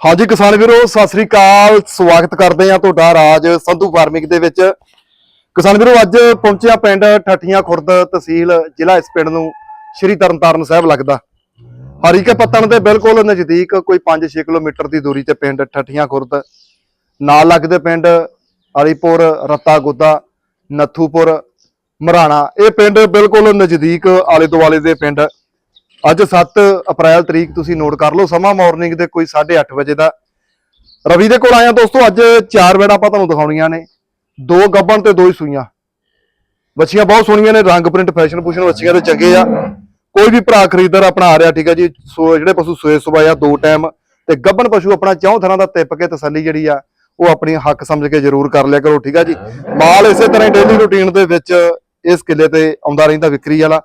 ਹਾਂਜੀ ਕਿਸਾਨ ਵੀਰੋ, ਸਤਿ ਸ੍ਰੀ ਅਕਾਲ। ਸਵਾਗਤ ਕਰਦੇ ਆ ਤੁਹਾਡਾ ਰਾਜ ਸੰਧੂ ਫਾਰਮਿੰਗ ਦੇ ਵਿੱਚ। ਕਿਸਾਨ ਵੀਰੋ, ਅੱਜ ਪਹੁੰਚਿਆ ਪਿੰਡ ਠੱਠੀਆਂ ਖੁਰਦ ਤਹਿਸੀਲ, ਜ਼ਿਲ੍ਹਾ ਇਸ ਪਿੰਡ ਨੂੰ ਸ਼੍ਰੀ ਤਰਨਤਾਰਨ ਸਾਹਿਬ ਲੱਗਦਾ। ਹਰੀਕੇ ਪੱਤਣ ਦੇ ਬਿਲਕੁਲ ਨਜ਼ਦੀਕ ਕੋਈ 5-6 ਕਿਲੋਮੀਟਰ ਦੀ ਦੂਰੀ ਤੇ ਪਿੰਡ ਠੱਠੀਆਂ ਖੁਰਦ। ਨਾਲ ਲੱਗਦੇ ਪਿੰਡ ਅਲੀਪੁਰ ਰੱਤਾ ਗੁੱਦਾ ਨੱਥੂਪੁਰ, ਮਰਾਣਾ। ਇਹ ਪਿੰਡ ਬਿਲਕੁਲ ਨਜ਼ਦੀਕ ਆਲੇ ਦੁਆਲੇ ਦੇ ਪਿੰਡ। ਅੱਜ 7 ਅਪ੍ਰੈਲ ਤਰੀਕ ਤੁਸੀਂ ਨੋਟ ਕਰ ਲਓ, ਸਮਾਂ ਮਾਰਨਿੰਗ ਦੇ ਕੋਈ 8:30 ਵਜੇ ਦਾ। ਰਵੀ ਦੇ ਕੋਲ ਆਇਆ ਦੋਸਤੋ, ਅੱਜ ਚਾਰ ਵੇੜਾ ਆਪਾਂ ਤੁਹਾਨੂੰ ਦਿਖਾਉਣੀਆਂ ਨੇ। ਦੋ ਗੱਬਣ ਤੇ ਦੋ ਹੀ ਸੂਈਆਂ। ਬੱਚੀਆਂ ਬਹੁਤ ਸੋਹਣੀਆਂ ਨੇ, ਰੰਗ ਪ੍ਰਿੰਟ ਫੈਸ਼ਨ ਪੂਸ਼ਨ ਬੱਚੀਆਂ ਦੇ ਚੰਗੇ ਆ। ਕੋਈ ਵੀ ਭਰਾ ਖਰੀਦਦਾਰ ਆਪਣਾ ਆ ਰਿਹਾ, ਠੀਕ ਆ ਜੀ? ਸੋ ਜਿਹੜੇ ਪਸ਼ੂ ਸੋਏ ਸੁਬਾਇਆ ਦੋ ਟਾਈਮ। ਤੇ ਗੱਬਣ ਪਸ਼ੂ ਆਪਣਾ ਚੌਂ ਥਰਾਂ ਦਾ ਤਿੱਪ ਕੇ ਤਸੱਲੀ ਜਿਹੜੀ ਆ, ਉਹ ਆਪਣੀ ਹੱਕ ਸਮਝ ਕੇ ਜ਼ਰੂਰ ਕਰ ਲਿਆ ਕਰੋ, ਠੀਕ ਆ ਜੀ? ਮਾਲ ਇਸੇ ਤਰ੍ਹਾਂ ਡੇਲੀ ਰੁਟੀਨ ਦੇ ਵਿੱਚ ਇਸ ਕਿੱਲੇ ਤੇ ਆਉਂਦਾ ਰਹਿੰਦਾ ਵਿਕਰੀ ਵਾਲਾ।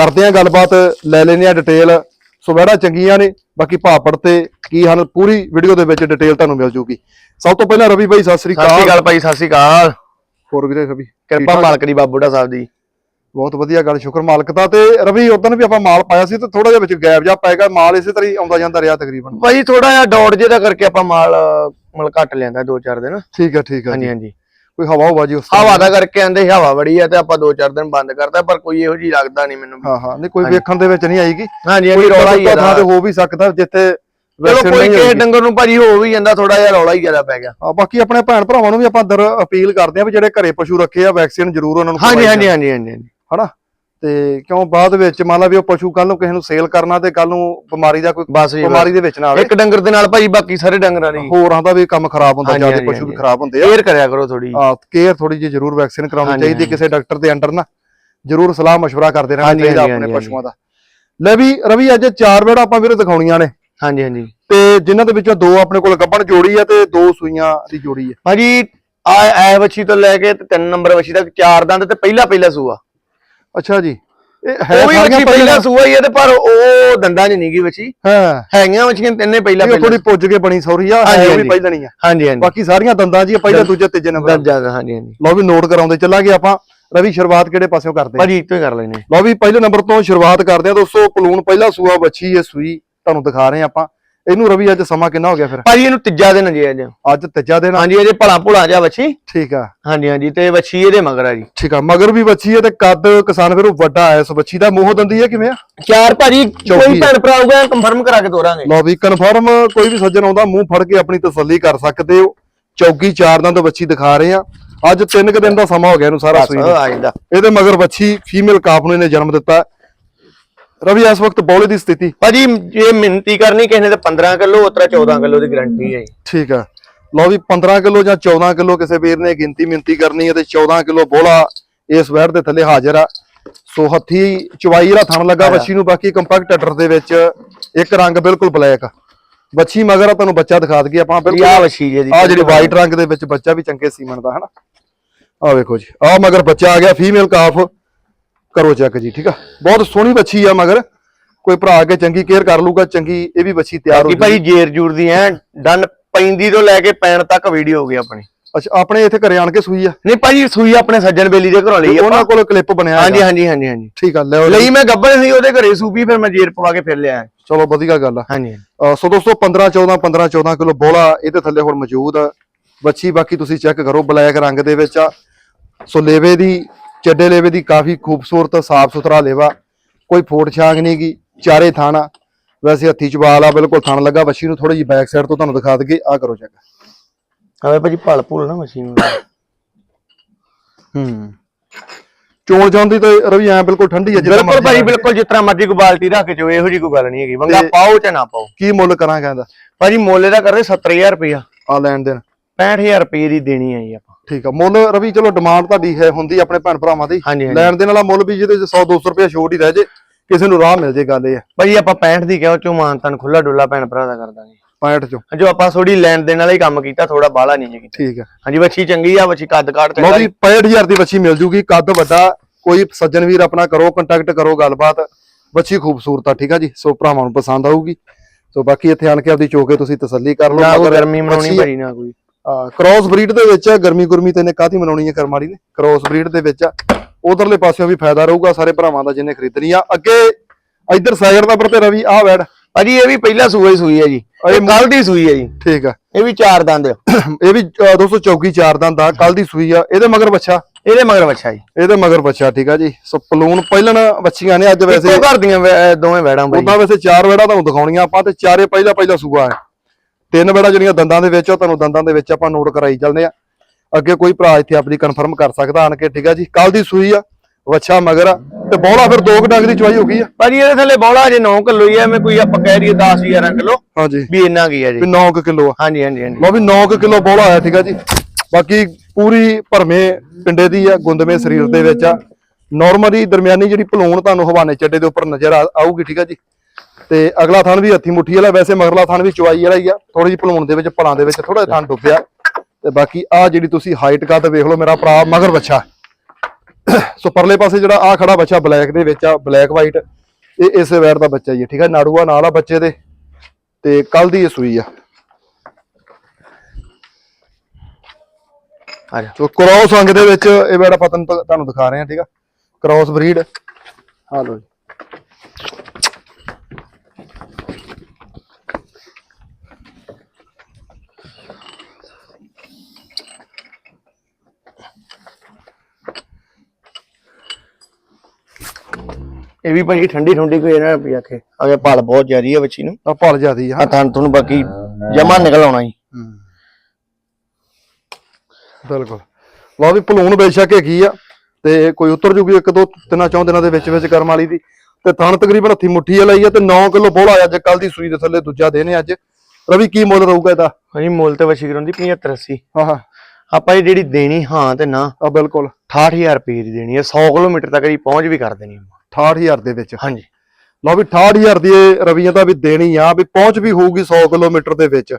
ਕਰਦੇ ਆ ਗੱਲਬਾਤ ਲੈ ਲੈਂਦੇ ਆ ਡਿਟੇਲ ਸੋ ਵੜਾ ਚੰਗੀਆਂ ਨੇ ਬਾਕੀ ਭਾਪੜ ਤੇ ਕੀ ਹਨ ਪੂਰੀ ਵੀਡੀਓ ਦੇ ਵਿੱਚ ਡਿਟੇਲ ਤੁਹਾਨੂੰ ਮਿਲ ਜੂਗੀ। ਸਭ ਤੋਂ ਪਹਿਲਾਂ ਰਵੀ ਭਾਈ ਸਤਿ ਸ੍ਰੀ ਸਤਿ ਸ਼੍ਰੀ ਅਕਾਲ। ਅਕਾਲ ਭਾਈ ਸਤਿ ਸ਼੍ਰੀ ਅਕਾਲ। ਹੋਰ ਵੀਰੇ ਰਵੀ ਕਿਰਪਾ? ਮਾਲਕ ਦੀ ਬਾਬੂੜਾ ਸਾਹਿਬ ਦੀ। ਬਹੁਤ ਵਧੀਆ ਗੱਲ ਸ਼ੁਕਰ ਮਾਲਕ ਦਾ। ਤੇ ਰਵੀ ਉਦੋਂ ਵੀ ਆਪਾਂ ਮਾਲ ਪਾਇਆ ਸੀ ਤੇ ਥੋੜਾ ਜਿਹਾ ਵਿੱਚ ਗੈਪ ਜਾ ਪੈ ਗਿਆ ਮਾਲ ਇਸੇ ਤਰ੍ਹਾਂ ਹੀ ਆਉਂਦਾ ਜਾਂਦਾ ਰਿਹਾ ਤਕਰੀਬਨ। ਭਾਈ ਥੋੜਾ ਜਿਹਾ ਡੌਟ ਜੇ ਦਾ ਕਰਕੇ ਆਪਾਂ ਮਾਲ ਮਲ ਘੱਟ ਲਿਆਂਦਾ ਦੋ ਚਾਰ ਦਿਨ। ਠੀਕ ਹੈ ਠੀਕ ਹੈ ਹਾਂਜੀ। ਹਾਂਜੀ। ਕੋਈ ਹਵਾ ਹਵਾ ਜੀ ਉਸ ਹਵਾ ਦਾ ਕਰਕੇ ਆਂਦੇ ਹਵਾ ਬੜੀ ਆ ਤੇ ਆਪਾਂ ਦੋ ਚਾਰ ਦਿਨ ਬੰਦ ਕਰਤਾ ਪਰ ਕੋਈ ਇਹੋ ਜੀ ਲੱਗਦਾ ਨਹੀਂ ਮੈਨੂੰ ਹਾਂ ਹਾਂ ਨਹੀਂ ਕੋਈ ਵੇਖਣ ਦੇ ਵਿੱਚ ਨਹੀਂ ਆਏਗੀ ਹਾਂਜੀ ਕੋਈ ਰੌਲਾ ਹੀ ਜ਼ਿਆਦਾ ਤੇ ਹੋ ਵੀ ਸਕਦਾ ਜਿੱਥੇ ਚਲੋ ਕੋਈ ਹੋਏਗੀ। ਡੰਗਰ ਨੂੰ ਭਾਜੀ ਹੋ ਵੀ ਜਾਂਦਾ ਥੋੜਾ ਜਿਹਾ ਰੌਲਾ ਹੀ ਜ਼ਿਆਦਾ ਪੈ ਗਿਆ। ਹਾਂ, ਬਾਕੀ ਆਪਣੇ ਭੈਣ ਭਰਾਵਾਂ ਨੂੰ ਵੀ ਆਪਾਂ ਅਪੀਲ ਕਰਦੇ ਆ ਵੀ ਜਿਹੜੇ ਘਰੇ ਪਸ਼ੂ ਰੱਖੇ ਆ ਵੈਕਸੀਨ ਜ਼ਰੂਰ ਉਹਨਾਂ ਨੂੰ ਹਾਂਜੀ ਹਾਂਜੀ ਹਾਂਜੀ ਹਾਂਜੀ। ਹਨਾ? ਤੇ ਕਿਉਂ ਬਾਅਦ ਵਿੱਚ ਮੰਨ ਲਾ ਵੀ ਉਹ ਪਸ਼ੂ ਕੱਲ ਨੂੰ ਕਿਸੇ ਨੂੰ ਸੇਲ ਕਰਨਾ ਤੇ ਕੱਲ ਨੂੰ ਬਿਮਾਰੀ ਦਾ ਕੋਈ ਬਿਮਾਰੀ ਦੇ ਵਿੱਚ ਨਾ ਆਵੇ। ਇੱਕ ਡੰਗਰ ਦੇ ਨਾਲ ਭਾਈ ਬਾਕੀ ਸਾਰੇ ਡੰਗਰਾਂ ਦੀ। ਹੋਰਾਂ ਦਾ ਵੀ ਕੰਮ ਖਰਾਬ ਹੁੰਦਾ ਜ਼ਿਆਦਾ ਪਸ਼ੂ ਵੀ ਖਰਾਬ ਹੁੰਦੇ ਆ। ਕੇਅਰ ਕਰਿਆ ਕਰੋ ਥੋੜੀ ਆ ਕੇਅਰ ਥੋੜੀ ਜਿਹੀ ਜ਼ਰੂਰ ਵੈਕਸੀਨ ਕਰਾਉਣੀ ਚਾਹੀਦੀ ਕਿਸੇ ਡਾਕਟਰ ਦੇ ਅੰਡਰ ਨਾ। ਜ਼ਰੂਰ ਸਲਾਹ ਮਸ਼ਵਰਾ ਕਰਦੇ ਰਹਿਣਾ ਚਾਹੀਦਾ ਆਪਣੇ ਪਸ਼ੂਆਂ ਦਾ। ਲੈ ਵੀ ਰਵੀ ਅੱਜ ਚਾਰ ਵੇੜਾ ਆਪਾਂ ਵੀਰੇ ਦਿਖਾਉਣੀਆਂ ਨੇ। ਹਾਂਜੀ ਹਾਂਜੀ। ਤੇ ਜਿਨ੍ਹਾਂ ਦੇ ਵਿੱਚੋਂ ਦੋ ਆਪਣੇ ਕੋਲ ਗੱਬਣ ਜੋੜੀ ਆ ਤੇ ਦੋ ਸੂਈਆਂ ਦੀ ਜੋੜੀ ਆ। ਭਾਜੀ ਆ ਐ ਵੱਛੀ ਤੋਂ ਲੈ ਕੇ ਤਿੰਨ ਨੰਬਰ ਵੱਛੀ ਤੱਕ ਚਾਰ ਦੰਦ ਤੇ ਪਹਿਲਾ ਪਹਿਲਾ ਸੂਆ। ਅੱਛਾ ਜੀ। ਇਹ ਹੈ ਵੀ ਸਾਰੀਆਂ ਵੱਛੀ ਪਹਿਲਾ? ਸੂਆ ਹੀ ਹੈ ਤੇ ਪਰ ਉਹ ਦੰਦਾਂ 'ਚ ਨਹੀਂ ਗਈ ਵੱਛੀ ਹਾਂ। ਹੈਗੀਆਂ ਵੱਛੀਆਂ ਤਿੰਨੇ ਪਹਿਲਾ ਇਹ ਪਹਿਲਾ ਥੋੜੀ ਪੁੱਜ ਕੇ ਬਣੀ ਸੌਰੀ ਆ ਹਾਂਜੀ, ਹੈ ਉਹ ਵੀ ਹਾਂਜੀ। ਪਹਿਲਣੀ ਆ। ਹਾਂਜੀ ਹਾਂਜੀ। ਬਾਕੀ ਸਾਰੀਆਂ ਦੰਦਾਂ ਜੀ ਆ, ਪਹਿਲੇ ਦੰਦ- ਦੂਜੇ ਤੀਜੇ ਨੰਬਰ। ਦੰਦ ਜ਼ਿਆਦਾ ਹਾਂਜੀ ਹਾਂਜੀ। ਲਓ ਵੀ ਨੋਟ ਕਰਾਉਂਦੇ ਚੱਲਾਂਗੇ ਆਪਾਂ। ਰਵੀ ਸ਼ੁਰੂਆਤ ਕਿਹੜੇ ਪਾਸਿਓਂ ਕਰਦੇ ਆ? ਭਾਜੀ ਇੱਥੋਂ ਹੀ ਕਰ ਲੈਨੇ ਲਓ ਵੀ ਪਹਿਲੇ ਨੰਬਰ ਤੋਂ ਸ਼ੁਰੂਆਤ ਕਰਦੇ ਆ। ਦੋਸਤੋ ਪਲੂਣ ਪਹਿਲਾ ਸੂਆ ਬੱਚੀ ਇਹ ਸੂਈ ਤੁਹਾਨੂੰ ਦਿਖਾ ਰਹੇ ਆ ਆਪਾਂ। ਇਹਨੂੰ ਰਵੀ ਅੱਜ ਸਮਾਂ ਕਿੰਨਾ ਹੋ ਗਿਆ ਫਿਰ? ਭਾਜੀ ਇਹਨੂੰ ਤੀਜਾ ਦਿਨ ਜੇ ਅੱਜ। ਅੱਜ ਤੀਜਾ ਦਿਨ। ਹਾਂਜੀ ਅਜੇ ਭਲਾ ਭੁਲਾ ਜਾ ਵੱਛੀ। ਠੀਕ ਆ। ਹਾਂਜੀ ਹਾਂਜੀ ਤੇ ਵੱਛੀ ਇਹਦੇ ਮਗਰ ਆ ਜੀ। ਠੀਕ ਆ ਮਗਰ ਵੀ ਬੱਚੀ ਹੈ ਤੇ ਕੱਦ ਕਿਸਾਨ ਫਿਰ ਉਹ ਵੱਡਾ ਹੈ ਇਸ ਬੱਚੀ ਦਾ ਮੂੰਹ ਦੰਦੀ ਹੈ ਕਿਵੇਂ ਆ? ਚਾਰ ਭਾਜੀ ਕੋਈ ਭੈਣ ਭਰਾ ਆਊਗਾ ਕੰਫਰਮ ਕਰਾ ਕੇ ਤੋਰਾਂਗੇ। ਲਓ ਵੀ ਕਨਫਰਮ ਕੋਈ ਵੀ ਸੱਜਣ ਆਉਂਦਾ ਮੂੰਹ ਫੜ ਕੇ ਆਪਣੀ ਤਸੱਲੀ ਕਰ ਸਕਦੇ ਹੋ। ਚੌਗੀ ਚਾਰ ਦੰਦ ਬੱਚੀ ਦਿਖਾ ਰਹੇ ਆ। ਅੱਜ ਤਿੰਨ ਕੁ ਦਿਨ ਦਾ ਸਮਾਂ ਹੋ ਗਿਆ ਇਹਨੂੰ ਸਾਰਾ ਸੂਈ ਇਹਦੇ ਮਗਰ ਬੱਚੀ ਫੀਮੇਲ ਕਾਫ ਨੂੰ ਇਹਨੇ ਜਨਮ ਦਿੱਤਾ। ਰਵੀ ਇਸ ਵਕਤ ਬੌਲੇ ਦੀ ਸਥਿਤੀ? ਭਾਜੀ ਜੇ ਮਿਹਨਤੀ ਕਰਨੀ ਕਿਸੇ ਨੇ ਤੇ 15 ਕਿਲੋ ਉਤਰਾ 14 ਕਿਲੋ ਦੀ ਗਾਰੰਟੀ ਹੈ ਠੀਕ ਆ ਲਓ ਵੀ 15 ਕਿਲੋ ਜਾਂ 14 ਕਿਲੋ ਕਿਸੇ ਵੀਰ ਨੇ ਗਿਣਤੀ ਮਿੰਤੀ ਕਰਨੀ ਹੈ ਤੇ 14 ਕਿਲੋ ਬੋਲਾ ਇਸ ਵੈਰ ਦੇ ਥੱਲੇ ਹਾਜ਼ਰ ਆ। ਸੋ ਹੱਥੀ ਚਵਾਈ ਵਾਲਾ ਥਣ ਲੱਗਾ ਬੱਚੀ ਨੂੰ ਬਾਕੀ ਕੰਪੈਕਟ ਅਡਰ ਦੇ ਵਿੱਚ ਇੱਕ ਰੰਗ ਬਿਲਕੁਲ ਬਲੈਕ ਬੱਚੀ ਮਗਰ ਆ ਤੁਹਾਨੂੰ ਬੱਚਾ ਦਿਖਾ ਦਈਏ ਆਪਾਂ ਆ ਬਿਲਕੁਲ ਵੱਛੀ ਜੀ। ਆ ਜਿਹੜੀ ਵਾਈਟ ਰੰਗ ਦੇ ਵਿੱਚ ਬੱਚਾ ਵੀ ਚੰਗੇ ਸੀਮਨ ਦਾ ਹਨਾ? ਆ ਵੇਖੋ ਜੀ ਆ ਮਗਰ ਬੱਚਾ ਆ ਗਿਆ ਫੀਮੇਲ ਕਾਫ ਕਰੋ ਚੈੱਕ ਜੀ ਠੀਕ ਆ? ਬਹੁਤ ਸੋਹਣੀ ਬੱਚੀ ਆ ਮਗਰ। ਕੋਈ ਭਰਾ ਕੇ ਚੰਗੀ ਕੇਅਰ ਕਰ ਲੂਗਾ ਚੰਗੀ ਇਹ ਵੀ ਬੱਚੀ ਤਿਆਰ ਹੋ ਬਾਕੀ ਭਾਜੀ ਜੇਰ ਜੂਰ ਦੀ ਐ ਡਨ ਪੈਂਦੀ ਤੋਂ ਲੈ ਕੇ ਪੈਣ ਤੱਕ ਵੀਡੀਓ ਹੋ ਗਈ ਆਪਣੀ। ਅੱਛਾ ਆਪਣੇ ਇੱਥੇ ਘਰੇ ਆਣ ਕੇ ਸੂਈ ਆ? ਨਹੀਂ ਭਾਜੀ ਸੂਈ ਆਪਣੇ ਸੱਜਣ ਬੇਲੀ ਦੇ ਘਰੋਂ ਲਈ ਉਹਨਾਂ ਆਪਾਂ। ਕੋਲ ਕਲਿੱਪ ਬਣਿਆ ਹਾਂਜੀ। ਹਾਂਜੀ ਹਾਂਜੀ ਹਾਂਜੀ। ਠੀਕ ਆ ਲਿਓ ਲਈ ਮੈਂ ਗੱਬਰ ਸੀ ਉਹਦੇ ਘਰੇ ਸੂਪੀ ਫਿਰ ਮੈਂ ਜੇਰ ਪਵਾ ਕੇ ਫਿਰ ਲਿਆ ਚਲੋ ਵਧੀਆ ਗੱਲ ਆ। ਹਾਂਜੀ। ਸੋ ਦੋਸਤੋ 15 14 15 14 ਕਿਲੋ ਬੋਲਾ ਇਹਦੇ ਥੱਲੇ ਹੁਣ ਮੌਜੂਦ ਆ। ਬੱਚੀ ਬਾਕੀ ਤੁਸੀਂ ਚੈੱਕ ਕਰੋ ਬਲੈਕ ਰੰਗ ਦੇ ਵਿੱਚ ਆ। ਸੋ ਲੇਵੇ ਦੀ ਚੱਡੇ ਲੇਵੇ ਦੀ ਕਾਫੀ ਖੂਬਸੂਰਤ ਸਾਫ਼ ਸੁਥਰਾ ਲੇਵਾ ਕੋਈ ਫੋਟ ਛਾਂਗ ਨਹੀਂ ਗੀ ਚਾਰੇ ਥਾਣਾ। ਵੈਸੇ ਹੱਥੀ ਚਵਾਲ ਆ ਬਿਲਕੁਲ ਥਣ ਲੱਗਾ ਬੱਚੀ ਨੂੰ ਥੋੜੀ ਜਿਹੀ ਬੈਕ ਸਾਈਡ ਤੋਂ ਤੁਹਾਨੂੰ ਦਿਖਾ ਦਈਏ ਆ ਕਰੋ ਚੈੱਕ ਆਵੇ ਭਾਜੀ ਭਲ ਭੁਲ ਨਾ ਮਸ਼ੀਨ ਹੂੰ। ਚੋਲ ਜਾਂਦੀ ਤੇ ਰਵੀ ਐ ਬਿਲਕੁਲ ਠੰਡੀ ਜਿੱਦਾਂ ਬਿਲਕੁਲ ਆ। ਬਿਲਕੁਲ ਜਿਸ ਤਰ੍ਹਾਂ ਮਰਜ਼ੀ ਕੋ ਬਾਲਟੀ ਰੱਖ ਚੋ ਇਹੋ ਜੀ ਕੋਈ ਗੱਲ ਨਹੀਂ ਹੈਗੀ। ਵੰਗਾ ਤੇ- ਪਾਓ ਚ ਨਾ ਪਾਓ। ਕੀ ਮੁੱਲ ਕਰਾਂ ਕਹਿੰਦਾ? ਭਾਜੀ ਮੋਲੇ ਦਾ ਕਰਦੇ 70000 ਰੁਪਇਆ। ਆ ਲੈਣ ਦੇਣ। 65000 ਰੁਪਏ ਦੀ ਦੇਣੀ ਹੈ ਜੀ ਆਪਾਂ। ਠੀਕ ਆ ਮੁੱਲ ਰਵੀ ਚਲੋ ਡਿਮਾਂਡ ਤੁਹਾਡੀ ਹੈ ਹੁੰਦੀ ਆਪਣੇ ਭੈਣ ਭਰਾਵਾਂ ਦੀ। ਹਾਂਜੀ ਹਾਂਜੀ। ਲੈਣ ਦੇਣ ਵਾਲਾ ਮੁੱਲ ਵੀ ਜਿਹਦੇ 100 200 ਰੁਪਏ ਛੋਟ ਹੀ ਰਹਿ ਜੇ ਕਿਸੇ ਨੂੰ ਰਾਹ ਮਿਲ ਜੇ ਗੱਲ ਇਹ ਆ। ਭਾਜੀ ਆਪਾਂ 65 ਦੀ ਕਿਹਾ ਚੋ ਮਾਨ ਤਨ ਖੁੱਲਾ ਡੁੱਲਾ ਭੈਣ ਭਰਾ ਦਾ ਕਰ ਦਾਂਗੇ 65 ਚੋਂ। ਜੋ ਆਪਾਂ ਥੋੜੀ ਲੈਣ ਦੇਣ ਵਾਲਾ ਹੀ ਕੰਮ ਕੀਤਾ ਥੋੜਾ ਬਾਹਲਾ ਨਹੀਂ ਜੀ ਕੀਤਾ। ਠੀਕ ਆ। ਹਾਂਜੀ ਵੱਛੀ ਚੰਗੀ ਆ ਵੱਛੀ ਕੱਦ ਕਾਟ ਲਓ ਚੰਗਾ ਵੀ 65000 ਦੀ ਬੱਚੀ ਮਿਲ ਜੂਗੀ ਕੱਦ ਵੱਡਾ ਕੋਈ ਸੱਜਣ ਵੀਰ ਆਪਣਾ ਕਰੋ ਕੰਟੈਕਟ ਕਰੋ ਗੱਲਬਾਤ। ਬੱਚੀ ਖੂਬਸੂਰਤ ਆ ਠੀਕ ਆ ਜੀ ਸੋ ਭਰਾਵਾਂ ਨੂੰ ਪਸੰਦ ਆਊਗੀ। ਸੋ ਬਾਕੀ ਇੱਥੇ ਆਣ ਕੇ ਆਪਦੀ ਚੋਕੇ ਤੁਸੀਂ ਤਸੱਲੀ ਕਰ ਲਓ ਨਾ ਕੋਈ ਮਗਰ ਗਰਮੀ ਮਨਾਉਣੀ ਬੱਚੀ- ਨਾ ਕੋਈ। ਕ੍ਰਾਸ ਬਰੀਡ ਦੇ ਵਿੱਚ ਗਰਮੀ ਗੁਰਮੀ ਤੇ ਨੇ ਕਾਹਦੀ ਮਨਾਉਣੀ ਹੈ ਕਰਮਾੜੀ ਨੇ? ਕ੍ਰਾਸ ਬਰੀਡ ਦੇ ਵਿੱਚ ਉਧਰਲੇ ਪਾਸਿਓਂ ਵੀ ਫਾਇਦਾ ਰਹੂਗਾ ਸਾਰੇ ਭਰਾਵਾਂ ਦਾ ਜਿਹਨੇ ਖਰੀਦਣੀ ਆ। ਅੱਗੇ ਇੱਧਰ ਸਾਈਡ ਦਾ ਪਰ ਤੇ ਰਵੀ ਆਹ ਵੈੜ। ਭਾਜੀ ਇਹ ਵੀ ਪਹਿਲਾ ਸੂਆ ਹੀ ਸੂਈ ਹੈ ਜੀ। ਇਹ ਕੱਲ ਦੀ ਸੂਈ ਹੈ ਜੀ। ਠੀਕ ਆ। ਇਹ ਵੀ ਚਾਰ ਦੰਦ। ਆ। ਇਹ ਵੀ ਦੋਸਤੋ ਚੌਕੀ ਚਾਰ ਦੰਦ ਆ ਕੱਲ ਦੀ ਸੂਈ ਆ। ਇਹਦੇ ਮਗਰ ਬੱਚਾ? ਇਹਦੇ ਮਗਰ ਬੱਚਾ ਜੀ। ਇਹਦੇ ਮਗਰ ਬੱਚਾ ਠੀਕ ਆ ਜੀ। ਸੋ ਪਲੂਨ ਪਹਿਲਣ ਬੱਚੀਆਂ ਨੇ ਅੱਜ ਵੈਸੇ ਇੱਕੋ ਘਰ ਦੀਆਂ ਦੋਵੇਂ ਵੈੜਾਂ ਬਾਈ ਉਦਾਂ ਵੈਸੇ ਚਾਰ ਵੇੜਾ ਤੁਹਾਨੂੰ ਦਿਖਾਉਣੀਆਂ ਆਪਾਂ ਤੇ ਚਾਰੇ ਪਹਿਲਾ ਪਹਿਲਾ ਸੂਆ ਹੈ। ਤਿੰਨ ਵੇੜਾ ਜਿਹੜੀਆਂ ਦੰਦਾਂ ਦੇ ਵਿੱਚ ਆ ਤੁਹਾਨੂੰ ਦੰਦਾਂ ਦੇ ਵਿੱਚ ਆਪਾਂ ਨੋਟ ਕਰਾਈ ਚੱਲਦੇ ਆ ਅੱਗੇ ਕੋਈ ਭਰਾ ਇੱਥੇ ਆਪਣੀ ਕਨਫਰਮ ਕਰ ਸਕਦਾ ਆਣ ਕੇ ਠੀਕ ਆ ਜੀ। ਕੱਲ ਦੀ ਸੂਈ ਆ ਵੱਛਾ ਮਗਰ ਆ ਤੇ ਬੋਲਾ ਫਿਰ ਦੋ ਡੰਗ ਦੀ ਚਵਾਈ ਹੋ ਗਈ ਆ। ਭਾਜੀ ਇਹਦੇ ਥੱਲੇ ਬੌਲਾ ਜੇ 9 ਕਿਲੋ ਹੀ ਐ ਮੈਂ ਕੋਈ ਆਪਾਂ ਕਹਿ ਦਈਏ 10 11 ਕਿਲੋ ਹਾਂਜੀ। ਵੀ ਇੰਨਾ ਕੀ ਹੈ ਜੀ। ਵੀ 9 ਕਿਲੋ ਆ। ਹਾਂਜੀ ਹਾਂਜੀ ਹਾਂਜੀ। ਲਓ ਵੀ 9 ਕਿਲੋ ਬੋਲਾ ਆਇਆ ਠੀਕ ਆ ਜੀ। ਬਾਕੀ ਪੂਰੀ ਭਰਮੇ ਪਿੰਡੇ ਦੀ ਆ ਗੁੰਦਵੇਂ ਸਰੀਰ ਦੇ ਵਿੱਚ ਆ। ਨਾਰਮਲੀ ਦਰਮਿਆਨੀ ਜਿਹੜੀ ਭਲੂਣ ਤੁਹਾਨੂੰ ਹਵਾਨੇ ਚੱਡੇ ਦੇ ਉੱਪਰ ਨਜ਼ਰ ਆ- ਆਊਗੀ ਠੀਕ ਆ ਜੀ। ਤੇ ਅਗਲਾ ਥਣ ਵੀ ਹੱਥੀ ਮੁੱਠੀ ਵਾਲਾ ਵੈਸੇ ਮਗਰਲਾ ਥਣ ਵੀ ਚਵਾਈ ਵਾਲਾ ਹੀ ਆ। ਥੋੜੀ ਜਿਹੀ ਭਲੂਣ ਦੇ ਵਿੱਚ ਭਲਾਂ ਦੇ ਵਿੱਚ ਥੋੜਾ ਥਣ ਡੁੱਬਿਆ। ਤੇ ਬਾਕੀ ਆ ਜਿਹੜੀ ਤੁਸੀਂ ਹਾਈਟ ਕੱਦ ਵੇਖ ਲਓ ਮੇਰਾ ਭਰਾ ਮਗਰ ਬੱਚਾ। ਸੋ ਪਰਲੇ ਪਾਸੇ ਜਿਹੜਾ ਆ ਖੜਾ ਬੱਚਾ ਬਲੈਕ ਦੇ ਵਿੱਚ ਆ ਬਲੈਕ ਵਾਈਟ ਇਹ ਇਸੇ ਵੈਰ ਦਾ ਬੱਚਾ ਹੀ ਹੈ ਠੀਕ ਆ? ਨਾੜੂਆ ਨਾਲ ਆ ਬੱਚੇ ਦੇ। ਤੇ ਕੱਲ ਦੀ ਇਹ ਸੂਈ ਆ। ਆ ਜਾ। ਸੋ ਕ੍ਰੋਸ ਅੰਗ ਦੇ ਵਿੱਚ ਇਹ ਬੜਾ ਪਤਨ ਤੁਹਾਨੂੰ ਦਿਖਾ ਰਹੇ ਹਾਂ ਠੀਕ ਆ? ਕ੍ਰੋਸ ਬਰੀਡ ਆ ਲੋ ਜੀ। ਇਹ ਵੀ ਭਾਜੀ ਠੰਡੀ ਠੰਡੀ ਕੋਈ ਨਾ ਵੀ ਆਖੇ। ਅਗੇ ਪਲ ਬਹੁਤ ਜ਼ਿਆਦੀ ਹੈ ਬੱਚੀ ਨੂੰ। ਆ ਭਲ ਜਿਆਦੀ ਆ। ਆ ਤਾਂ ਤੁਹਾਨੂੰ ਬਾਕੀ ਜਮਾ ਨਿਕਲ ਆਉਣਾ ਜੀ। ਬਿਲਕੁਲ। ਲਓ ਵੀ ਭਲੂਣ ਬੇਸ਼ੱਕ ਹੈਗੀ ਆ ਤੇ ਕੋਈ ਉਤਰ ਜੂਗੀ ਇੱਕ ਦੋ ਤਿੰਨਾਂ ਚੌਂ ਦਿਨਾਂ ਦੇ ਵਿੱਚ ਵਿੱਚ ਕਰਮ ਵਾਲੀ ਦੀ। ਤੇ ਥਣ ਤਕਰੀਬਨ ਹੱਥੀ ਮੁੱਠੀ ਵਾਲਾ ਹੀ ਆ ਤੇ 9 ਕਿਲੋ ਬੋਲਾ ਅੱਜ ਕੱਲ ਦੀ ਸੂਈ ਦੇ ਥੱਲੇ ਦੂਜਾ ਦਿਨ ਹੈ ਅੱਜ। ਰਵੀ ਕੀ ਮੁੱਲ ਰਹੂਗਾ ਇਹਦਾ? ਭਾਜੀ ਮੁੱਲ ਤੇ ਬੱਚੀ ਕਰਾਉਂਦੀ 75 80 ਹਾਂ ਹਾਂ। ਆਪਾਂ ਇਹ ਜਿਹੜੀ ਦੇਣੀ ਹਾਂ ਤੇ ਨਾ ਆ ਬਿਲਕੁਲ। 68000 ਰੁਪਏ ਦੀ ਦੇਣੀ ਹੈ 100 ਕਿਲੋਮੀਟਰ ਤੱਕ ਦੀ ਪਹੁੰਚ ਵੀ ਕਰ ਦੇਣੀ ਆਪਾਂ। 68000 ਦੇ ਵਿੱਚ। ਹਾਂਜੀ। ਲਓ ਵੀ 68000 ਦੀ ਇਹ ਰਵੀਆਂ ਦਾ ਵੀ ਦੇਣੀ ਆ ਵੀ ਪਹੁੰਚ ਵੀ ਹੋਊਗੀ 100 ਕਿਲੋਮੀਟਰ ਦੇ ਵਿੱਚ।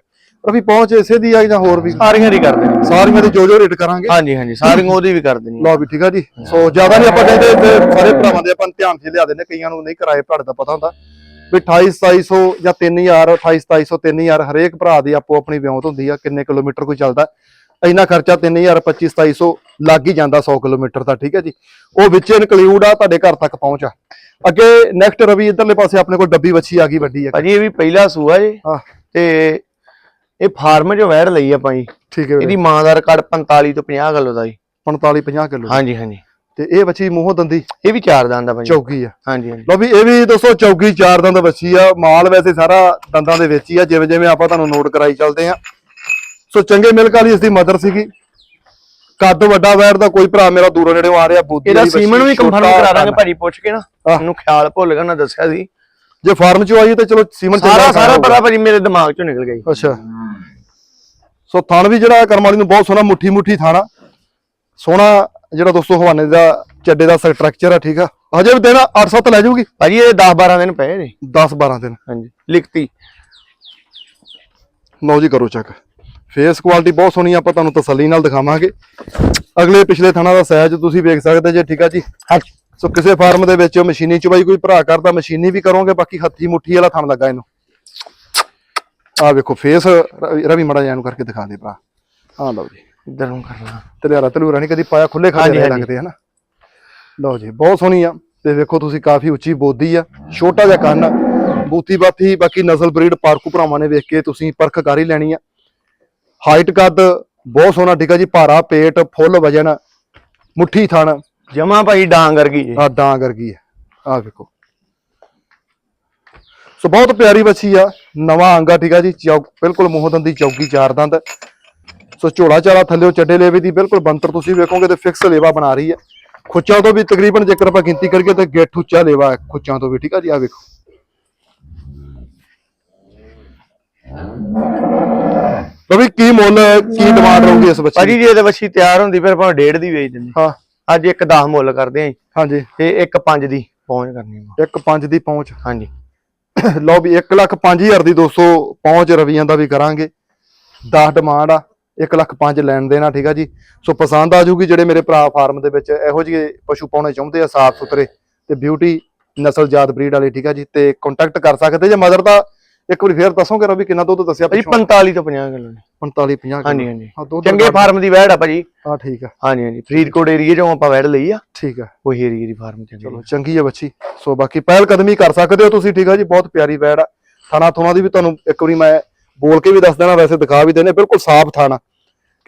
ਰਵੀ ਪਹੁੰਚ ਇਸੇ ਦੀ ਆ ਜਾਂ ਹੋਰ ਵੀ? ਸਾਰੀਆਂ ਦੀ ਕਰ ਦੇਣੀ। ਸਾਰੀਆਂ ਦੀ ਜੋ ਜੋ ਰੇਟ ਕਰਾਂਗੇ। ਹਾਂਜੀ ਹਾਂਜੀ ਸਾਰੀਆਂ ਉਹਦੀ ਵੀ ਕਰ ਦੇਣੀ ਲਓ ਵੀ ਠੀਕ ਆ ਜੀ। ਸੋ ਜ਼ਿਆਦਾ ਨਹੀਂ ਆਪਾਂ ਕਹਿੰਦੇ ਤੇ ਸਾਰੇ ਭਰਾਵਾਂ ਦੇ ਆਪਾਂ ਧਿਆਨ 'ਚ ਲਿਆ ਦਿੰਦੇ ਕਈਆਂ ਨੂੰ ਨਹੀਂ ਕਿਰਾਏ ਭਾੜੇ ਦਾ ਪਤਾ ਹੁੰਦਾ। ਵੀ 28 2700 ਜਾਂ 3000 28 2700 3000 ਹਰੇਕ ਭਰਾ ਦੀ ਆਪੋ ਆਪਣੀ ਵਿਉਂਤ ਹੁੰਦੀ ਆ ਕਿੰਨੇ ਕਿਲੋਮੀਟਰ ਕੋਈ ਚੱਲਦਾ। ਇੰਨਾ ਖਰਚਾ 3000 25 2700 ਲੱਗ ਹੀ ਜਾਂਦਾ 100 ਕਿਲੋਮੀਟਰ ਦਾ ਠੀਕ ਹੈ ਜੀ। ਉਹ ਵਿੱਚ ਇਨਕਲੂਡ ਆ ਤੁਹਾਡੇ ਘਰ ਤੱਕ ਪਹੁੰਚ ਆ। ਅੱਗੇ ਨੈਕਸਟ ਰਵੀ ਇਧਰਲੇ ਪਾਸੇ ਆਪਣੇ ਕੋਲ ਡੱਬੀ ਵੱਛੀ ਆ ਗਈ ਵੱਡੀ ਆ ਭਾਜੀ ਇਹ ਵੀ ਪਹਿਲਾ ਸੂਆ ਜੀ। ਹਾਂ। ਤੇ ਇਹ ਫਾਰਮ ਚੋਂ ਵੈੜ ਲਈ ਆਪਾਂ ਜੀ ਠੀਕ ਹੈ ਵੀਰੇ। ਇਹਦੀ ਮਾਂ ਦਾ ਰਿਕਾਰਡ 45 ਤੋਂ 50 ਕਿਲੋ ਦਾ ਜੀ। 45 50 ਕਿਲੋ ਹਾਂਜੀ ਹਾਂਜੀ। ਤੇ ਇਹ ਵੱਛੀ ਮੂੰਹੋਂ ਦੰਦੀ? ਇਹ ਵੀ ਚਾਰ ਦੰਦ ਦਾ ਭਾਜੀ ਚੌਕੀ ਆ। ਹਾਂਜੀ ਹਾਂਜੀ। ਲੋ ਵੀ ਇਹ ਵੀ ਦੋਸਤੋ ਚੌਕੀ ਚਾਰ ਦੰਦ ਵੱਛੀ ਆ। ਮਾਲ ਵੈਸੇ ਸਾਰਾ ਦੰਦਾਂ ਦੇ ਵਿੱਚ ਹੀ ਆ। ਜਿਵੇਂ ਜਿਵੇਂ ਆਪਾਂ ਤੁਹਾਨੂੰ ਨੋਟ ਕਰਾਈ ਚੱਲਦੇ ਆ ਸੋ ਚੰਗੇ ਮਿਲਕ ਵਾਲੀ ਇਸ ਦੀ ਮਦਰ ਸੀਗੀ। ਕੱਦ ਵੱਡਾ ਵੈਰ ਦਾ ਕੋਈ ਭਰਾ ਮੇਰਾ ਦੂਰੋਂ ਨੇੜੇੋਂ ਆ ਰਿਹਾ ਬੂਦੀ ਇਹਦਾ ਸੀਮਨ ਵੀ ਕੰਫਰਮ ਕਰਾ ਦਾਂਗੇ। ਭਾਜੀ ਪੁੱਛ ਕੇ ਨਾ। ਉਹਨੂੰ ਖਿਆਲ ਭੁੱਲ ਗਿਆ ਨਾ ਦੱਸਿਆ ਸੀ। ਜੇ ਫਾਰਮ ਚੋਂ ਆਈ ਤਾਂ ਚਲੋ ਸੀਮਨ ਸਾਰਾ ਸਾਰਾ। ਪਤਾ ਭਾਜੀ ਮੇਰੇ ਦਿਮਾਗ ਚੋਂ ਨਿਕਲ ਜੀ। ਅੱਛਾ। ਸੋ ਥਣ ਵੀ ਜਿਹੜਾ ਕਰਮ ਵਾਲੀ ਨੂੰ ਬਹੁਤ ਸੋਹਣਾ ਮੁੱਠੀ ਮੁੱਠੀ ਥਾਣਾ ਸੋਹਣਾ ਜਿਹੜਾ ਦੋਸਤੋ ਹਵਾਨੇ ਦਾ ਚੱਡੇ ਦਾ ਸਟਰਕਚਰ ਆ ਠੀਕ ਆ। ਹਜੇ ਵੀ ਦਿਨ 8-7 ਲੈ ਜਾਊਗੀ। ਭਾਜੀ ਇਹ 10 12 ਦਿਨ ਪਏ ਨੇ। 10-12 ਦਿਨ। ਹਾਂਜੀ ਲਿਖਤੀ। ਲਓ ਜੀ ਕਰੋ ਚੈੱਕ ਫੇਸ ਕੁਆਲਿਟੀ ਬਹੁਤ ਸੋਹਣੀ ਆ, ਆਪਾਂ ਤੁਹਾਨੂੰ ਤਸੱਲੀ ਨਾਲ ਦਿਖਾਵਾਂਗੇ। ਅਗਲੇ ਪਿਛਲੇ ਥਣਾ ਦਾ ਸਾਈਜ਼ ਤੁਸੀਂ ਵੇਖ ਸਕਦੇ ਜੇ ਠੀਕ ਆ ਜੀ? ਸੋ ਕਿਸੇ ਫਾਰਮ ਦੇ ਵਿੱਚ ਮਸ਼ੀਨੀ ਚਬਾਈ ਕੋਈ ਭਰਾ ਕਰਦਾ ਮਸ਼ੀਨੀ ਵੀ ਕਰੋਗੇ ਬਾਕੀ ਹੱਥੀ ਮੁੱਠੀ ਵਾਲਾ ਥਣ ਲੱਗਾ ਇਹਨੂੰ। ਆ ਵੇਖੋ ਫੇਸ ਰਵੀ ਮੜਾ ਜਾਨੂੰ ਕਰਕੇ ਦਿਖਾ ਦੇ ਭਰਾ। ਹਾਂ ਲਓ ਜੀ। ਇਧਰ ਨੂੰ ਕਰਨਾ ਤਲਿਆਰਾ ਤਲੂਰਾ ਨਹੀਂ ਕਦੀ ਪਾਇਆ ਖੁੱਲੇ ਖਾਲੇ। ਲੱਗਦੇ ਹਨਾ? ਲਓ ਜੀ ਬਹੁਤ ਸੋਹਣੀ ਆ। ਤੇ ਵੇਖੋ ਤੁਸੀਂ ਕਾਫੀ ਉੱਚੀ ਬੋਦੀ ਆ ਛੋਟਾ ਜਿਹਾ ਕੰਨ ਆ। ਬੂਤੀ ਬਾਤੀ ਬਾਕੀ ਨਸਲ ਬਰੀਡ ਪਾਰਕੂ ਭਰਾਵਾਂ ਨੇ ਵੇਖ ਕੇ ਤੁਸੀਂ ਪਰਖ ਕਰ ਹੀ ਲੈਣੀ ਆ। ਹਾਈਟ ਕੱਦ ਬਹੁਤ ਸੋਹਣਾ ਠੀਕ ਆ ਜੀ ਭਾਰਾ ਪੇਟ ਫੁੱਲ ਵਜਨ ਮੁੱਠੀ ਥਣ। ਜਮਾ ਭਾਈ ਡਾਂਗ ਵਰਗੀ ਜੀ। ਆ ਡਾਂ ਵਰਗੀ ਆ ਆ ਵੇਖੋ। ਸੋ ਬਹੁਤ ਪਿਆਰੀ ਬੱਚੀ ਆ। ਨਵਾਂ ਅੰਗਾ ਠੀਕ ਆ ਜੀ ਚੌਕ ਬਿਲਕੁਲ ਮੂੰਹ ਦੰਦੀ ਚੌਕੀ ਚਾਰ ਦੰਦ। ਸੋ ਝੋਲਾ ਚਾਲਾ ਥੱਲੇੋਂ ਚੱਡੇ ਲੇਵੇ ਦੀ ਬਿਲਕੁਲ ਬੰਤਰ ਤੁਸੀਂ ਵੇਖੋਗੇ ਤੇ ਫਿਕਸ ਲੇਵਾ ਬਣਾ ਰਹੀ ਹੈ। ਖੁੱਚਾਂ ਤੋਂ ਵੀ ਤਕਰੀਬਨ ਜੇਕਰ ਆਪਾਂ ਗਿਣਤੀ ਕਰੀਏ ਤਾਂ ਗਿੱਠ ਉੱਚਾ ਲੇਵਾ ਹੈ ਖੁੱਚਾਂ ਤੋਂ ਵੀ ਠੀਕ ਆ ਜੀ? ਆ ਵੇਖੋ। ਰਵੀ ਕੀ ਮੁੱਲ ਕੀ ਡਿਮਾਂਡ ਰਹੂਗੀ ਇਸ ਬੱਚੀ ਭਾਜੀ ਜੇ ਇਹਦੇ ਵੱਛੀ ਤਿਆਰ ਹੁੰਦੀ ਫਿਰ ਆਪਾਂ ਡੇਢ ਦੀ ਵੇਚ ਦਿੰਦੇ। ਹਾਂ। ਅੱਜ ਇੱਕ 10 ਮੁੱਲ ਕਰਦੇ ਆਂ ਜੀ, ਹਾਂਜੀ। ਤੇ ਇੱਕ 5 ਦੀ ਪਹੁੰਚ ਕਰਨੀ। ਇੱਕ ਪੰਜ ਦੀ ਪਹੁੰਚ। ਹਾਂਜੀ। ਲਓ ਵੀ 1 ਲੱਖ 5000 ਦੀ 200 ਪਹੁੰਚ ਰਵੀਆਂ ਦਾ ਵੀ ਕਰਾਂਗੇ। 10 ਡਿਮਾਂਡ ਆ 1 ਲੱਖ 5 ਲੈਣ ਦੇਣਾ ਠੀਕ ਆ ਜੀ? ਸੋ ਪਸੰਦ ਆ ਜੂਗੀ ਜਿਹੜੇ ਮੇਰੇ ਭਰਾ ਫਾਰਮ ਦੇ ਵਿੱਚ ਇਹੋ ਜਿਹੇ ਪਸ਼ੂ ਪਾਉਣੇ ਚਾਹੁੰਦੇ ਆ ਸਾਫ਼ ਸੁਥਰੇ ਤੇ ਬਿਊਟੀ ਨਸਲ ਜਾਤ ਬਰੀਡ ਵਾਲੇ ਠੀਕ ਆ ਜੀ? ਤੇ ਕੰਟੈਕਟ ਕਰ ਸਕਦੇ ਜੇ ਮਦਰ ਦਾ ਇੱਕ ਵਾਰੀ ਫੇਰ ਦੱਸੋਗੇ ਰਵੀ ਕਿੰਨਾ ਦੁੱਧ ਦੱਸਿਆ ਭਾਜੀ ਪਿੱਛੋਂ? 45 ਤੋਂ 50 ਕਿਲੋ ਨੇ 45 50 ਹਾਂਜੀ ਹਾਂਜੀ। ਹਾਂ ਦੁੱਧ ਚੰਗੇ ਫਾਰਮ ਦੀ ਵੈੜ ਆ ਭਾਜੀ। ਹਾਂ ਠੀਕ ਆ। ਹਾਂਜੀ ਹਾਂਜੀ। ਫਰੀਦਕੋਟ ਏਰੀਏ ਚੋਂ ਆਪਾਂ ਵੈੜ ਲਈ ਆ। ਠੀਕ ਆ। ਉਹੀ ਏਰੀਏ ਦੀ ਫਾਰਮ ਚੰਗੀ ਚਲੋ ਚੰਗੀ ਆ ਬੱਚੀ। ਸੋ ਬਾਕੀ ਪਹਿਲ ਕਦਮੀ ਕਰ ਸਕਦੇ ਹੋ ਤੁਸੀਂ ਠੀਕ ਆ ਜੀ? ਬਹੁਤ ਪਿਆਰੀ ਵੈੜ ਆ। ਥਾਣਾ ਥੋਣਾ ਦੀ ਵੀ ਤੁਹਾਨੂੰ ਇੱਕ ਵਾਰੀ ਮੈਂ ਬੋਲ ਕੇ ਵੀ ਦੱਸ ਦੇਣਾ ਵੈਸੇ ਦਿਖਾ ਵੀ ਦੇਣੇ ਬਿਲਕੁਲ ਸਾਫ਼ ਥਾਣਾ।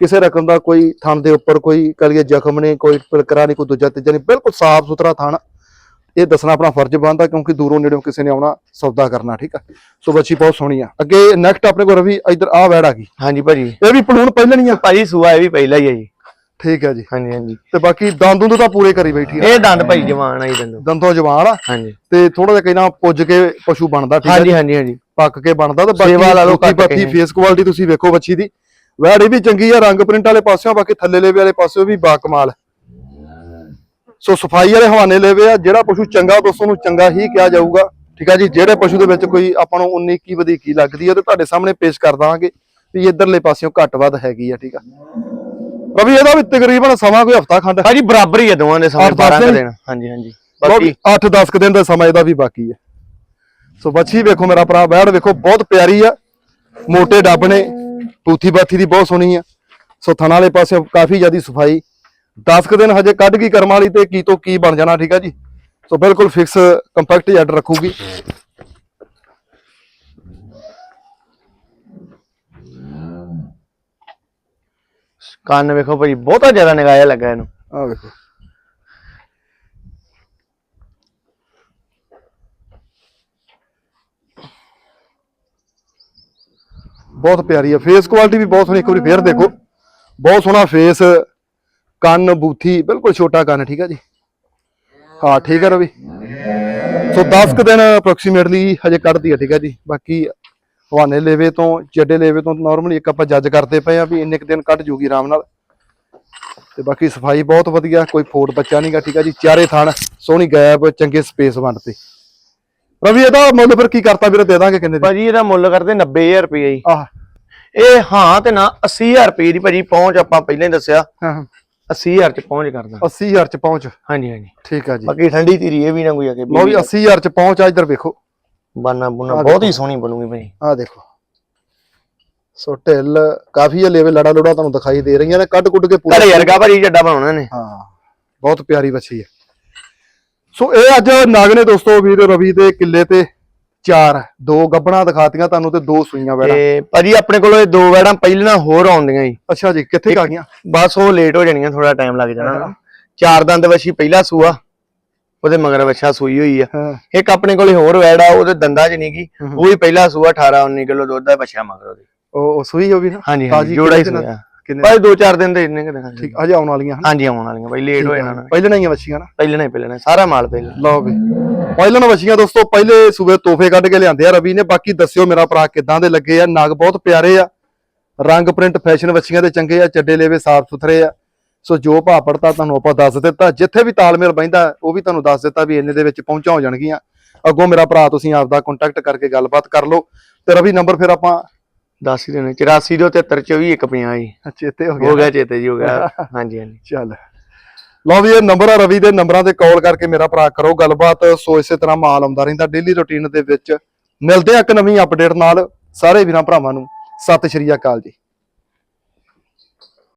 ਕਿਸੇ ਰਕਮ ਦਾ ਕੋਈ ਥਣ ਦੇ ਉੱਪਰ ਕੋਈ ਕਲੀਏ ਜ਼ਖਮ ਨਹੀਂ ਕੋਈ ਪਿਲਕਰਾ ਨਹੀਂ ਕੋਈ ਦੂਜਾ ਤੀਜਾ ਨਹੀਂ। ਬਿਲਕੁਲ ਸਾਫ਼ ਸੁਥਰਾ ਥਾਣਾ। ਇਹ ਦੱਸਣਾ ਆਪਣਾ ਫਰਜ਼ ਬਣਦਾ ਕਿਉਂਕਿ ਦੂਰੋਂ ਨੇੜੋਂ ਕਿਸੇ ਨੇ ਆਉਣਾ ਸੌਦਾ ਕਰਨਾ ਠੀਕ ਆ? ਸੋ ਬੱਚੀ ਬਹੁਤ ਸੋਹਣੀ ਆ। ਅੱਗੇ ਨੈਕਸਟ ਆਪਣੇ ਕੋਲ ਰਵੀ ਇਧਰ ਆ ਵੈੜ ਆ ਗਈ। ਹਾਂਜੀ ਭਾਜੀ। ਇਹ ਵੀ ਪਲੂਣ ਪਹਿਲਣੀ ਆ। ਭਾਜੀ ਸੂਆ ਇਹ ਵੀ ਪਹਿਲਾ ਹੀ ਹੈ ਜੀ। ਠੀਕ ਹੈ ਜੀ। ਹਾਂਜੀ ਹਾਂਜੀ। ਤੇ ਬਾਕੀ ਦੰਦ ਦੁੰਦ ਤਾਂ ਪੂਰੇ ਕਰੀ ਬੈਠੀ ਆ। ਇਹ ਦੰਦ ਭਾਈ ਜਵਾਨ ਆਈ ਦੰਦੋ। ਦੰਦੋਂ ਜਵਾਨ ਆ। ਹਾਂਜੀ। ਤੇ ਥੋੜਾ ਜਿਹਾ ਕਹਿਣਾ ਪੁੱਜ ਕੇ ਪਸ਼ੂ ਬਣਦਾ ਠੀਕ ਹਾਂਜੀ ਹਾਂਜੀ ਹਾਂਜੀ। ਪੱਕ ਕੇ ਬਣਦਾ ਤੇ ਬਾਕੀ ਸੇਵਾ ਲਾ ਲਓ ਰੋਟੀ ਕੱਟ ਕੇ। ਪੱਤੀ ਫੇਸ ਕੁਆਲਿਟੀ ਤੁਸੀਂ ਵੇਖੋ ਬੱਚੀ ਦੀ। ਵੈੜ ਇਹ ਵੀ ਚੰਗੀ ਆ ਰੰਗ ਪ੍ਰਿੰਟ ਵਾਲੇ ਪਾਸਿਓਂ ਬਾਕੀ ਥੱਲੇ ਲੇਵੇ ਵਾਲੇ ਪਾਸਿਓਂ ਵੀ ਬਾ ਕਮਾਲ ਹੈ। ਸੋ ਸਫ਼ਾਈ ਵਾਲੇ ਹਵਾਨੇ ਲੇਵੇ ਆ ਜਿਹੜਾ ਪਸ਼ੂ ਚੰਗਾ ਦੋਸਤੋ ਨੂੰ ਚੰਗਾ ਹੀ ਕਿਹਾ ਜਾਊਗਾ। ਠੀਕ ਆ ਜੀ? ਜਿਹੜੇ ਪਸ਼ੂ ਦੇ ਵਿੱਚ ਕੋਈ ਆਪਾਂ ਨੂੰ 19 ਕੀ ਵਧੀਕੀ ਲੱਗਦੀ ਹੈ ਤੇ ਤੁਹਾਡੇ ਸਾਹਮਣੇ ਪੇਸ਼ ਕਰ ਦਾਂਗੇ ਵੀ ਇਧਰਲੇ ਪਾਸਿਓਂ ਘੱਟ ਵੱਧ ਹੈਗੀ ਆ ਠੀਕ ਆ? ਰਵੀ ਇਹਦਾ ਵੀ ਤਕਰੀਬਨ ਸਮਾਂ ਕੋਈ ਹਫਤਾ ਖੰਡ? ਭਾਜੀ ਬਰਾਬਰ ਹੀ ਹੈ ਦੋਵਾਂ ਦੇ ਸਮੇਂ ਅੱਠ ਦਸ 12 ਕੁ ਦਿਨ? ਹਾਂਜੀ ਹਾਂਜੀ। ਬਾਕੀ 8-10 ਕੁ ਦਿਨ ਦਾ ਸਮਾਂ ਇਹਦਾ ਵੀ ਬਾਕੀ ਹੈ ਸੋ ਬੱਚੀ ਵੇਖੋ ਮੇਰਾ ਭਰਾ ਬੈੜ ਵੇਖੋ ਬਹੁਤ ਪਿਆਰੀ ਆ। ਮੋਟੇ ਡੱਬ ਨੇ ਪੂਥੀ ਬਾਥੀ ਦੀ ਬਹੁਤ ਸੋਹਣੀ ਆ। ਸੋ ਥਣਾ ਵਾਲੇ ਪਾਸੇ ਕਾਫੀ ਜ਼ਿਆਦੀ ਸਫ਼ਾਈ 10 ਕੁ ਦਿਨ ਹਜੇ ਕੱਢ ਗਈ ਕਰਮ ਵਾਲੀ ਤੇ ਕੀ ਤੋਂ ਕੀ ਬਣ ਜਾਣਾ ਠੀਕ ਆ ਜੀ? ਸੋ ਬਿਲਕੁਲ ਫਿਕਸ ਕੰਪੈਕਟ ਜੈਡ ਰੱਖੂਗੀ। ਕੰਨ ਵੇਖੋ ਭਾਜੀ ਬਹੁਤਾ ਜ਼ਿਆਦਾ ਨਿਗਾਹਿਆ ਲੱਗਾ ਇਹਨੂੰ। ਆ ਵੇਖੋ। ਬਹੁਤ ਪਿਆਰੀ ਆ। ਫੇਸ ਕੁਆਲਿਟੀ ਵੀ ਬਹੁਤ ਸੋਹਣੀ ਇੱਕ ਵਾਰੀ ਫੇਰ ਦੇਖੋ। ਬਹੁਤ ਸੋਹਣਾ ਫੇਸ ਕੰਨ ਬੂਥੀ ਬਿਲਕੁਲ ਛੋਟਾ ਕੰਨ ਠੀਕ ਆ ਜੀ? ਹਾਂ ਠੀਕ ਆ ਰਵੀ। ਸੋ 10 ਕੁ ਦਿਨ ਅਪਰੋਕਸੀਮੇਟਲੀ ਹਜੇ ਕੱਢਦੀ ਆ ਠੀਕ ਆ ਜੀ? ਬਾਕੀ ਹਵਾਨੇ ਲੇਵੇ ਤੋਂ ਚੱਡੇ ਲੇਵੇ ਤੋਂ ਨਾਰਮਲੀ ਇੱਕ ਆਪਾਂ ਜੱਜ ਕਰਦੇ ਪਏ ਆ ਵੀ ਇੰਨੇ ਕੁ ਦਿਨ ਕੱਢ ਜੂਗੀ ਆਰਾਮ ਨਾਲ। ਤੇ ਬਾਕੀ ਸਫ਼ਾਈ ਬਹੁਤ ਵਧੀਆ ਕੋਈ ਫੋੜ ਬੱਚਾ ਨਹੀਂਗਾ ਠੀਕ ਆ ਜੀ? ਚਾਰੇ ਥਣ ਸੋਹਣੀ ਗੈਪ ਚੰਗੇ ਸਪੇਸ ਵੰਡ ਤੇ। ਰਵੀ ਇਹਦਾ ਮੁੱਲ ਫਿਰ ਕੀ ਕਰਤਾ ਵੀਰੇ ਦੇ ਦਾਂਗੇ ਕਿੰਨੇ ਦੀ? ਭਾਜੀ ਇਹਦਾ ਮੁੱਲ ਕਰਦੇ 90000 ਰੁਪਏ ਜੀ। ਆਹ। ਇਹ ਹਾਂ ਤੇ ਨਾ 80000 ਰੁਪਏ ਦੀ ਭਾਜੀ ਪਹੁੰਚ ਆਪਾਂ ਪਹਿਲਾਂ ਹੀ ਦੱਸਿਆ। ਹਾਂ। 80000 ਚ ਪਹੁੰਚ ਕਰਦਾ। 80000 ਚ ਪਹੁੰਚ। ਹਾਂਜੀ ਹਾਂਜੀ। ਠੀਕ ਆ ਜੀ। ਬਾਕੀ ਠੰਡੀ ਧੀਰੀ ਇਹ ਵੀ ਨਾ ਕੋਈ ਆ ਕੇ ਵੀ 80000 ਚ ਪਹੁੰਚ ਆ ਇੱਧਰ ਵੇਖੋ। ਬਾਨਾ ਬੁਨਾ ਬਹੁਤ ਹੀ ਸੋਹਣੀ ਬਣੂਗੀ ਭਾਜੀ ਆਹ ਦੇਖੋ। ਸੋ ਢਿੱਲ ਕਾਫੀ ਆ ਲੇਵੇ ਲੜਾ ਲੋੜਾ ਤੁਹਾਨੂੰ ਦਿਖਾਈ ਦੇ ਰਹੀਆਂ ਨੇ ਕੱਢ ਕੁੱਟ ਕੇ ਪੂਰਾ ਘਰੇ ਵਰਗਾ ਭਾਜੀ ਜੱਡਾ ਬਣਾਉਣਾ ਨੇ ਹਾਂ ਬਹੁਤ ਪਿਆਰੀ ਬੱਚੀ ਹੈ ਸੋ ਇਹ ਅੱਜ ਨਗ ਨੇ ਦੋਸਤੋ ਵੀਰ ਰਵੀ ਦੇ ਕਿੱਲੇ ਤੇ ਚਾਰ ਦੋ ਗੱਬਣਾ ਦਿਖਾਤੀਆਂ ਤੁਹਾਨੂੰ ਤੇ ਦੋ ਸੂਈਆਂ ਵੈੜਾ ਤੇ ਭਾਜੀ ਆਪਣੇ ਕੋਲ ਇਹ ਦੋ ਵੈੜਾਂ ਪਹਿਲਾਂ ਹੋਰ ਆਉਂਦੀਆਂ ਜੀ। ਅੱਛਾ ਜੀ ਕਿੱਥੇ ਆ ਗਈਆਂ ਬਸ ਉਹ ਲੇਟ ਹੋ ਜਾਣੀਆਂ ਥੋੜਾ ਟਾਈਮ ਲੱਗ ਜਾਣਾ। ਚਾਰ ਦੰਦ ਵਛੀ ਪਹਿਲਾ ਸੂਆ ਉਹਦੇ ਮਗਰ ਵਛਾ ਸੂਈ ਹੋਈ ਆ। ਇੱਕ ਆਪਣੇ ਕੋਲੇ ਹੋਰ ਵੈੜਾ ਉਹਦੇ ਦੰਦਾਂ 'ਚ ਨਹੀਂਗੀ ਉਹ ਵੀ ਪਹਿਲਾ ਸੂਆ 18 19 ਕਿਲੋ ਦੁੱਧ ਦਾ ਵਛਾ ਮਗਰ ਉਹਦੇ। ਉਹ ਸੂਈ ਹੋ ਵੀ ਨਾ? ਹਾਂਜੀ ਜੋੜਾ ਹੀ ਸੂਆ। ਕਿੰਨੇ ਭਾਈ ਦੋ ਚਾਰ ਦਿਨ ਦੇ ਇੰਨੇ ਕਿ 'ਚ। ਠੀਕ ਅਜੇ ਆਉਣ ਵਾਲੀਆਂ ਹਨ? ਹਾਂਜੀ ਆਉਣ ਵਾਲੀਆਂ। ਭਾਈ ਲੇਟ ਹੋ ਜਾਣਾ ਪਹਿਲੇ ਨਹੀਂ ਵਛੀਆਂ ਨਾ? ਪਹਿਲੇ ਨਹੀਂ ਪਹਿਲੇ ਨਹੀਂ। ਸਾਰਾ ਮਾਲ ਪਹਿਲਾਂ। ਲਓ ਵੀ। ਪਹਿਲਾਂ ਨਾ ਵਛੀਆਂ ਦੋਸਤੋ ਪਹਿਲੇ ਸੂਬੇ ਤੋਹਫੇ ਕੱਢ ਕੇ ਲਿਆਂਦੇ ਆ ਰਵੀ ਨੇ। ਬਾਕੀ ਦੱਸਿਓ ਮੇਰਾ ਭਰਾ ਕਿਦਾਂ ਦੇ ਲੱਗੇ ਆ। ਨਗ ਬਹੁਤ ਪਿਆਰੇ ਆ। ਰੰਗ ਪ੍ਰਿੰਟ ਫੈਸ਼ਨ ਵਛੀਆਂ ਦੇ ਚੰਗੇ ਆ। ਚੱਡੇ ਲੇਵੇ ਸਾਫ਼ ਸੁਥਰੇ ਆ। ਸੋ ਜੋ ਭਾਅ ਪੜਤਾ ਤੁਹਾਨੂੰ ਆਪਾਂ ਦੱਸ ਦਿੱਤਾ। ਜਿੱਥੇ ਵੀ ਤਾਲਮੇਲ ਬੈਂਦਾ ਉਹ ਵੀ ਤੁਹਾਨੂੰ ਦੱਸ ਦਿੱਤਾ ਵੀ ਇੰਨੇ ਦੇ ਵਿੱਚ ਪਹੁੰਚਾ ਹੋ ਜਾਣਗੀਆਂ। ਅੱਗੋਂ ਮੇਰਾ ਭਰਾ ਤੁਸੀਂ ਆਪਦਾ ਕੰਟੈਕਟ ਕਰਕੇ ਗੱਲਬਾਤ ਕਰ ਲਓ। ਤੇ ਰਵੀ ਨੰਬਰ ਫਿਰ ਆਪਾਂ ਦੱਸ ਹੀ ਦੇਣੇ। 84 ਦੇ 73 24 150 ਜੀ। ਚੇਤੇ ਹੋ ਹੋ ਗਿਆ ਗਿਆ ਚੇਤੇ ਜੀ ਹੋ ਗਿਆ। ਹਾਂਜੀ ਹਾਂਜੀ। ਚੱਲ। ਲਓ ਵੀ ਇਹ ਨੰਬਰ ਆ ਰਵੀ ਦੇ ਨੰਬਰਾਂ ਤੇ ਕਾਲ ਕਰਕੇ ਮੇਰਾ ਭਰਾ ਕਰੋ ਗੱਲਬਾਤ। ਸੋ ਇਸੇ ਤਰ੍ਹਾਂ ਮਾਲ ਆਉਂਦਾ ਰਹਿੰਦਾ ਡੇਲੀ ਰੁਟੀਨ ਦੇ ਵਿੱਚ। ਮਿਲਦੇ ਆ ਇੱਕ ਨਵੀਂ ਅਪਡੇਟ ਨਾਲ। ਸਾਰੇ ਵੀਰਾਂ ਭਰਾਵਾਂ ਨੂੰ ਸਤਿ ਸ਼੍ਰੀ ਅਕਾਲ ਜੀ।